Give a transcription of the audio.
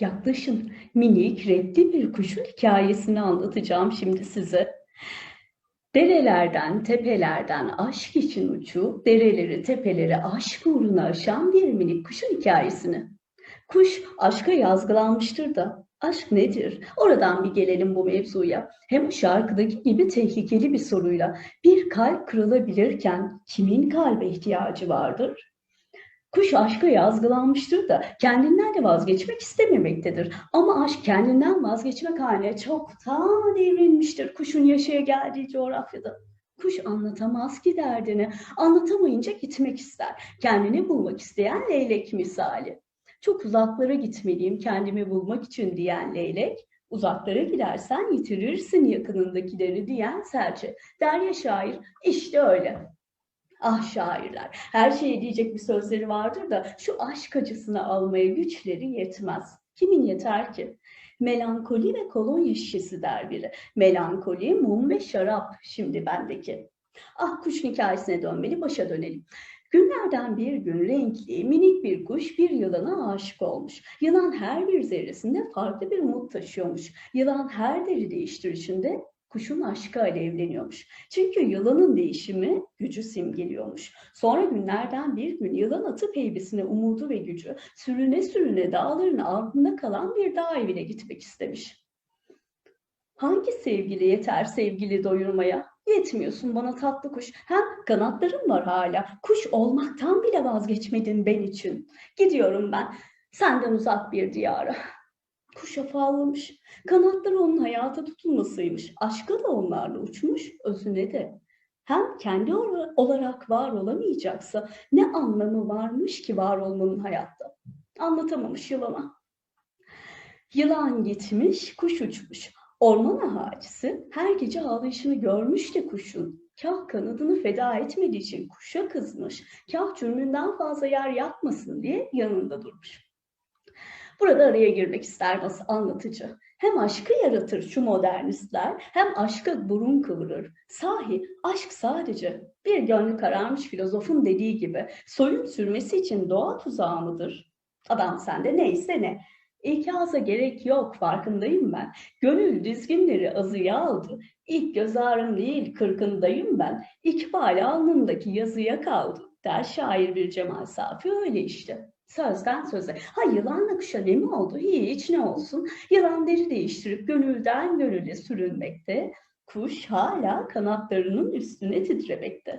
Yaklaşın, minik, renkli bir kuşun hikayesini anlatacağım şimdi size. Derelerden, tepelerden aşk için uçup, dereleri, tepeleri aşk uğruna aşan bir minik kuşun hikayesini. Kuş aşka yazgılanmıştır da, aşk nedir? Oradan bir gelelim bu mevzuya. Hem şarkıdaki gibi tehlikeli bir soruyla, bir kalp kırılabilirken kimin kalbe ihtiyacı vardır? Kuş aşka yazgılanmıştır da kendinden de vazgeçmek istememektedir. Ama aşk kendinden vazgeçmek haline çoktan evrilmiştir kuşun yaşaya geldiği coğrafyada. Kuş anlatamaz ki derdini, anlatamayınca gitmek ister. Kendini bulmak isteyen leylek misali. Çok uzaklara gitmeliyim kendimi bulmak için diyen leylek, uzaklara gidersen yitirirsin yakınındakileri diyen serçe. Derya şair işte öyle. Ah şairler, her şeye diyecek bir sözleri vardır da şu aşk acısını almaya güçleri yetmez. Kimin yeter ki? Melankoli ve kolonya şişesi der biri. Melankoli, mum ve şarap şimdi bendeki. Ah kuş hikayesine dönmeli, başa dönelim. Günlerden bir gün renkli, minik bir kuş bir yılana aşık olmuş. Yılan her bir zerresinde farklı bir umut taşıyormuş. Yılan her deri değiştirişinde kuşun aşkı alevleniyormuş. Çünkü yılanın değişimi gücü simgeliyormuş. Sonra günlerden bir gün yılan atıp heybesine umudu ve gücü sürüne sürüne dağların ardında kalan bir dağ evine gitmek istemiş. Hangi sevgili yeter sevgili doyurmaya? Yetmiyorsun bana tatlı kuş. Hem kanatlarım var hala. Kuş olmaktan bile vazgeçmedin ben için. Gidiyorum ben. Senden uzak bir diyara. Kuş afallamış. Kanatları onun hayata tutulmasıymış. Aşkı da onlarla uçmuş, özüne de. Hem kendi olarak var olamayacaksa ne anlamı varmış ki var olmanın hayatta? Anlatamamış yılana. Yılan gitmiş, kuş uçmuş. Orman ağacısı her gece ağlayışını görmüş de kuşun. Kah kanadını feda etmediği için kuşa kızmış, kah cürmünden fazla yer yapmasın diye yanında durmuş. Burada araya girmek ister anlatıcı. Hem aşkı yaratır şu modernistler, hem aşka burun kıvırır. Sahi aşk sadece bir gönlü kararmış filozofun dediği gibi soyun sürmesi için doğa tuzağı mıdır? Adam sende neyse ne. İkaza gerek yok farkındayım ben. Gönül dizginleri azıya aldı. İlk göz ağrım değil kırkındayım ben. İkbal alnındaki yazıya kaldı. Der şair bir Cemal Safi öyle işte. Sözden söze. Ha yılanla kuşa ne mi oldu? Hiç ne olsun. Yılan deri değiştirip gönülden gönüle sürünmekte. Kuş hala kanatlarının üstüne titremekte.